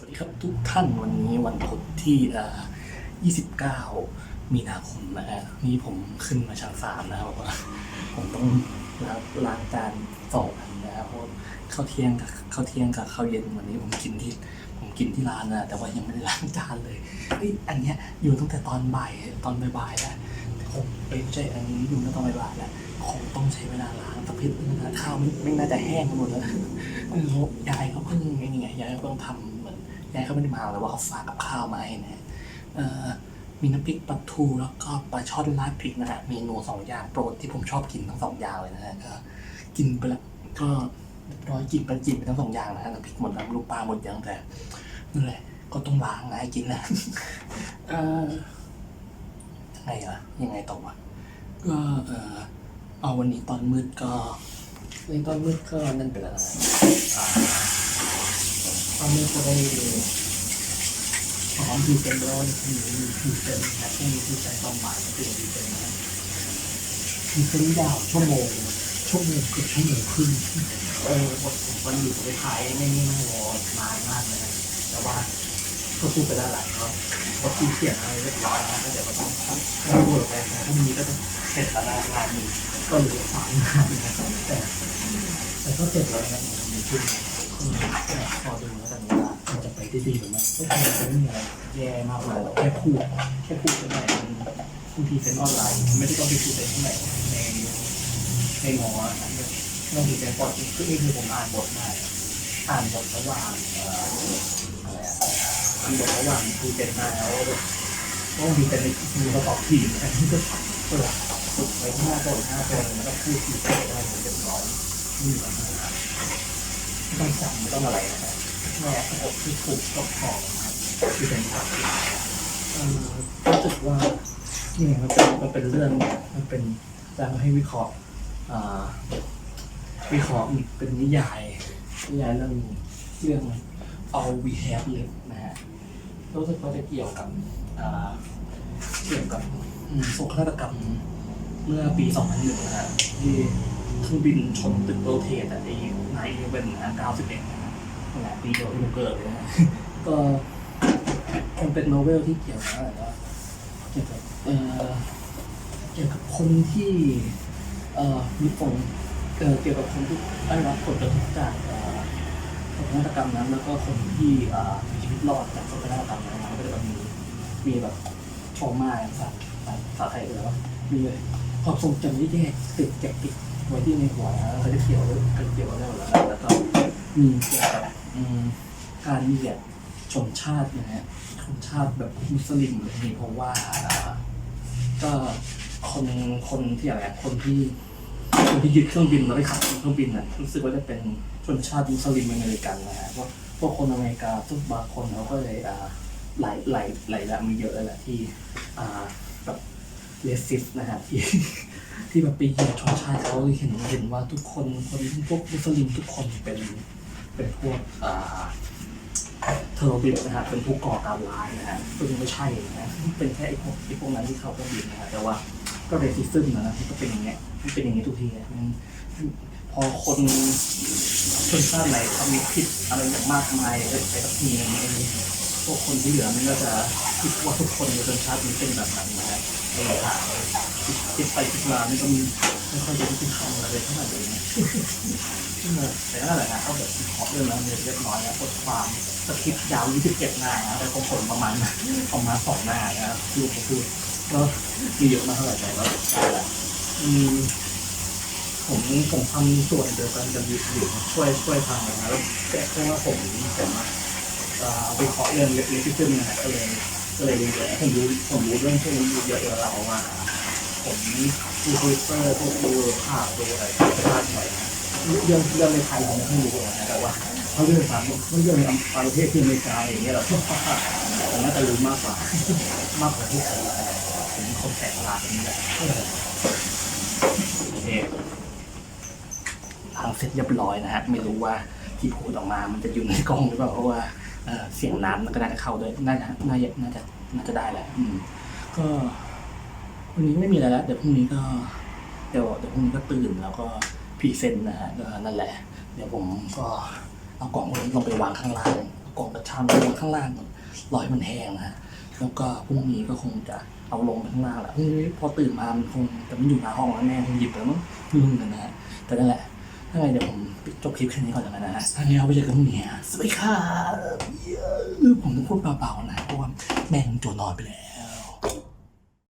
สวัสดีครับทุกท่านวันนี้วันพุธที่เอ่อ29 มีนาคมนะฮะนี่ผมขึ้นมาชั้นสามนะครับว่า ผมต้องล้างล้างจานสองอันนะครับเพราะข้าวเที่ยงกับข้าวเที่ยงกับข้าวเย็นวันนี้ผมกินที่ผมกินที่ร้านนะแต่ว่ายังไม่ได้ล้างจานเลยเฮ้ยอันเนี้ยอยู่ตั้งแต่ตอนบ่ายตอนบ่ายๆแล้วคงเอ้ยไม่ใช่อันนี้อยู่ตั้งแต่ตอนบ่ายๆแล้วคงต้องใช้เวลาล้างสักพิษนะข้าวไม่ไม่น่าจะแห้งหมดแล้วยายเขาเพิ่งไอ้นี่ไงยายเขาเพิ่งทำ เหมือนยายเขาไม่ได้มาแต่ว่าเขาฝากกับข้าวมาให้นะมีน้ำพริกปลาทูแล้วก็ปลาช่อนราดพริกนะฮะเมนูสองอย่างโปรดที่ผมชอบกินทั้งสองอย่างเลยนะฮะก็กินไปแล้วก็ร้อยกินไปกินไปทั้งสองอย่างนะฮะน้ำพริกหมดแล้วลูกปลาหมดยังแต่นั่นแหละก็ต้องล้างนะให้กินนะเออยังไงอะยังไงต่อวะก็เออเอาวันนี้ตอนมืดก็ในตอนมืดก็นั่นไปแล้วนะ ตอนมืดก็ได้ซ้อมพรีเซนต์แล้วมีมีพรีเซนต์นะที่มีพรีเซนต์ตอนบ่ายก็เป็นพรีเซนต์นะพรีเซนยาวชั่วโมงชั่วโมงเกือบชั่วโมงครึ่งเออผมวันอยู่ไปถ่ายไม่ไม่นั่งรอนานมากเลยนะแต่ว่าก็พูดไปแล้วหละเนาะพอที่เขียนอะไรเรียบร้อยแล้วเดี๋ยวก็ต้องต้องเวิร์กไปนะพรุ่งนี้ก็จะเสร็จแล้วงานนี้ก็เหลือสามงานนะครับแต่แต่ก็เสร็จแล้วนะมันมีขึ้นพอดูแล้ว ด้ดีหรือไม่ก็คงจะไม่มีอะไรแย่มากเลยแค่พูดแค่พูดกันไปบางทีเป็นออนไลน์ ไม่ได้ต้องไปพูดในที่ไหนในในงอนะบางทีเป็นบทคือเองคือผมอ่านบทได้อ่านบทระหว่างอะไรอะอ่านบทระหว่างคือเป็นมาแล้วบางทีเป็นในมือประกอบทีมอันนี้ก็เปิดฝึกไว้ที่หน้าบทหน้าบทแล้วก็พูดทีได้ได้เรียบร้อยไม่มีปัญหาไม่ต้องจำไม่ต้องอะไรนะ ครับอกที่ถูกก็พอนะครับที่เป็นครับเอ่อรู้สึกว่านี่มันเป็นมันเป็นเรื่องมันเป็นจะให้วิเคราะห์อ่าวิเคราะห์เป็นนิยายนิยายเรื่องเรื่อง All We Have Left นะฮะรู้สึกว่าจะเกี่ยวกับเกี่ยวกับอืมโศกนาฏกรรมเมื่อปี 2001นะฮะที่เครื่องบินชนตึกเวิลด์เทรดอะไอ้นท์เวนนะ91นะ นั่นแหละปีเดียวที่เกิดเลยนะก็มันเป็นโนเวลที่เกี่ยวกับอะไรนะเกี่ยวกับเอ่อเกี่ยวกับคนที่เอ่อมีผลเอ่อเกี่ยวกับคนที่ได้รับผลกระทบจากเอ่อโศกนาฏกรรมนั้น แล้วก็คนที่เอ่อมีชีวิตรอดจากโศกนาฏกรรมนั้นนะก็จะแบบมีมีแบบทรมาภาษาภาษาไทยเลยว่ามีความทรงจำที่แย่ติดเก็บติดไว้ที่ในหัวนะเขาจะเขียวกันเขียวแล้วแล้วแล้วก็มีเกี่ยวกับ การเหยียดชนชาตินะฮะชนชาติแบบมุสลิมอะไรนี้เพราะว่าก็คนคนที่อะไรคนที่คนที่ยึดเครื่องบินแล้วไปขับเครื่องบินน่ะรู้สึกว่าจะเป็นชนชาติมุสลิมอเมริกันนะฮะเพราะพวกคนอเมริกาทุกบางคนเขาก็เลยอ่าหลายหลายหลายละมีเยอะเลยแหละที่อ่าแบบเลสิสนะฮะที่ที่แบบไปเหยียดชนชาติเขาเห็นเห็นว่าทุกคนคนพวกมุสลิมทุกคนเป็น เป็นพวกเทอร์ริสนะฮะเป็นผู้ก่อการร้ายนะฮะซึ่งไม่ใช่นะฮะเป็นแค่ไอ้พวกไอ้พวกนั้นที่เขาก็บินนะฮะแต่ว่าก็เรซิซึมนะก็เป็นอย่างเงี้ยมันเป็นอย่างนี้ทุกทีนะมันพอคนชนชาติไหนเขามีผิดอะไรอย่างมากมายไปไปกับทีนึงพวกคนที่เหลือมันก็จะ คิดว่าทุกคนในชนชาตินี้เป็นแบบนั้นนะฮะไอ้ทางคิดไปคิดมานี่ก็มีไม่ค่อยจะคิดทำอะไรเท่าไหร่เลยนะแต่นั่นแหละนะเขาแบบขอเรื่องแล้วเรียบร้อยแล้วบทความสคริปต์ยาว27หน้านะแต่ผมผลประมาณประมาณสองหน้านะครับคือผมพูดก็มีเยอะมากเท่าไหร่แต่ก็ได้ละอืมผมผมทำส่วนเดียวกันกับยู่อยู่ช่วยช่วยทำนะแล้วแต่เพราะว่าผมผมอ่าวิเคราะห์เรื่องเล็กๆที่ขึ้นนะฮะก็เลย ก็เลยรู้เยผมรู้ผมรู้เรื่องพวกนี้เยอะๆแล้วว่าผมดูทวิตเตอร์พวกดูข่าวดูอะไรพลาดบ่อยนะเรื่องเรื่องในไทยผมไม่ค่อยรู้นะแต่ว่าเขาเรื่องต่างเรื่องในประเทศที่อเมริกาอย่างเงี้ยเราผมน่าจะรู้มากกว่ามากกว่าที่ผมผมคนแปลกประหลาดอย่างนี้แหละโอเคทางเสร็จเรียบร้อยนะฮะไม่รู้ว่าที่พูดออกมามันจะอยู่ในกล้องหรือเปล่าเพราะว่า เสียงน้ำมันก็น่าจะเข้าด้วยน่าจะน่าจะน่าจะน่าจะได้แหละอืม ก็วันนี้ไม่มีอะไรแล้วเดี๋ยวพรุ่งนี้ก็เดี๋ยวเดี๋ยวพรุ่งนี้ก็ตื่นแล้วก็พรีเซนต์นะฮะก็นั่นแหละ เดี๋ยวผมก็เอากล่องลงไปวางข้างล่างเอากล่องกระชามลงข้างล่างก่อนรอให้มันแห้งนะฮะแล้วก็พรุ่งนี้ก็คงจะเอาลงไปข้างล่างแหละพรุ่งนี้พอตื่นมามันคงจะไม่อยู่หน้าห้องแล้วแม่คงหยิบไปแล้วมั้งไม่รู้เหมือนกันนะฮะแต่นั่นแหละ ถ้าไงเดี๋ยวผมจบคลิปแค่นี้ก่อนแล้วกันนะฮะถ้าไงเอาไปเจอกันพรุ่งนี้ฮะสวัสดีครับเย้ผมต้องพูดเบาๆนะเพราะว่าแม่ผมจวนนอนไปแล้ว